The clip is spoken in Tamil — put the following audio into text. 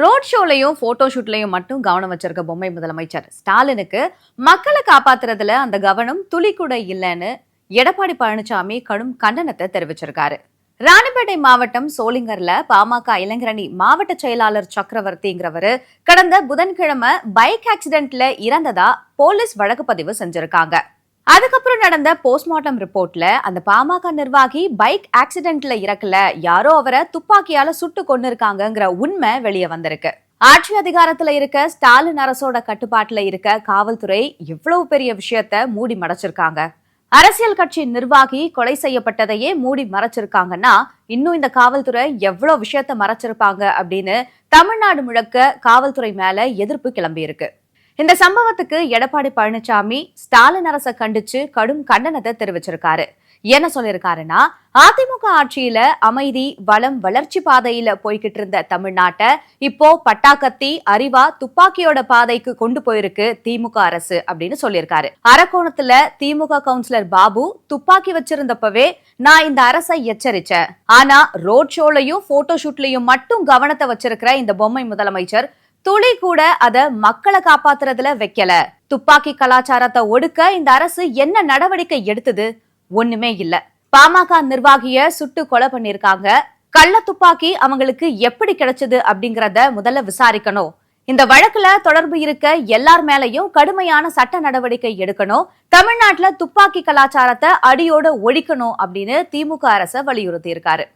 ரோட் ஷோலையும் போட்டோ ஷூட்லையும் மட்டும் கவனம் வச்சிருக்க பொம்மை முதலமைச்சர். ஸ்டாலினுக்கு மக்களை காப்பாத்துறதுல அந்த கவனம் துளி கூட இல்லைன்னு எடப்பாடி பழனிசாமி கடும் கண்டனத்தை தெரிவிச்சிருக்காரு. ராணிப்பேட்டை மாவட்டம் சோளிங்கர்ல பாமக இளைஞரணி மாவட்ட செயலாளர் சக்கரவர்த்திங்கிறவரு கடந்த புதன்கிழமை பைக் ஆக்சிடென்ட்ல இறந்ததா போலீஸ் வழக்கு பதிவு செஞ்சிருக்காங்க. அதுக்கப்புறம் நடந்த போஸ்ட்மார்ட்டம் ரிப்போர்ட்ல அந்த பாமக நிர்வாகி பைக் ஆக்சிடென்ட்ல இறக்கல. யாரோ அவரை துப்பாக்கியால சுட்டு கொண்டு இருக்காங்கங்கிற உண்மை வெளியே வந்திருக்கு. ஆட்சி அதிகாரத்துல இருக்க ஸ்டாலின் அரசோட கட்டுப்பாட்டுல இருக்க காவல்துறை இவ்வளவு பெரிய விஷயத்த மூடி மறைச்சிருக்காங்க அரசியல் கட்சி நிர்வாகி கொலை செய்யப்பட்டதையே மூடி மறைச்சிருக்காங்கன்னா இன்னும் இந்த காவல்துறை எவ்வளவு விஷயத்த மறைச்சிருப்பாங்க அப்படின்னு தமிழ்நாடு முழக்க காவல்துறை மேல எதிர்ப்பு கிளம்பி இருக்கு இந்த சம்பவத்துக்கு எடப்பாடி பழனிசாமி ஸ்டாலின் அரசை கண்டிச்சு கடும் கண்டனத்தை தெரிவிச்சிருக்காரு. என்ன சொல்லியிருக்காருன்னா அதிமுக ஆட்சியில அமைதி வளம் வளர்ச்சி பாதையில போய்கிட்டு இருந்த தமிழ்நாட்டை இப்போ பட்டாக்கத்தி அறிவா துப்பாக்கியோட பாதைக்கு கொண்டு போயிருக்கு திமுக அரசு அப்படின்னு சொல்லியிருக்காரு அரக்கோணத்துல திமுக கவுன்சிலர் பாபு துப்பாக்கி வச்சிருந்தப்பவே நான் இந்த அரசை எச்சரிச்சேன். ஆனா ரோட் ஷோலையும் போட்டோ ஷூட்லயும் மட்டும் கவனத்தை வச்சிருக்கிற இந்த பொம்மை முதலமைச்சர் துளி கூட அத மக்களை காப்பாத்துறதுல வைக்கல. துப்பாக்கி கலாச்சாரத்தை ஒடுக்க இந்த அரசு என்ன நடவடிக்கை எடுத்தது ஒண்ணுமே இல்ல. பாமக நிர்வாகிய சுட்டு கொலை பண்ணிருக்காங்க. கள்ள துப்பாக்கி அவங்களுக்கு எப்படி கிடைச்சது அப்படிங்கறத முதல்ல விசாரிக்கணும். இந்த வழக்குல தொடர்பு இருக்க எல்லார் மேலையும் கடுமையான சட்ட நடவடிக்கை எடுக்கணும். தமிழ்நாட்டுல துப்பாக்கி கலாச்சாரத்தை அடியோட ஒழிக்கணும் அப்படின்னு திமுக அரச வலியுறுத்தி இருக்காரு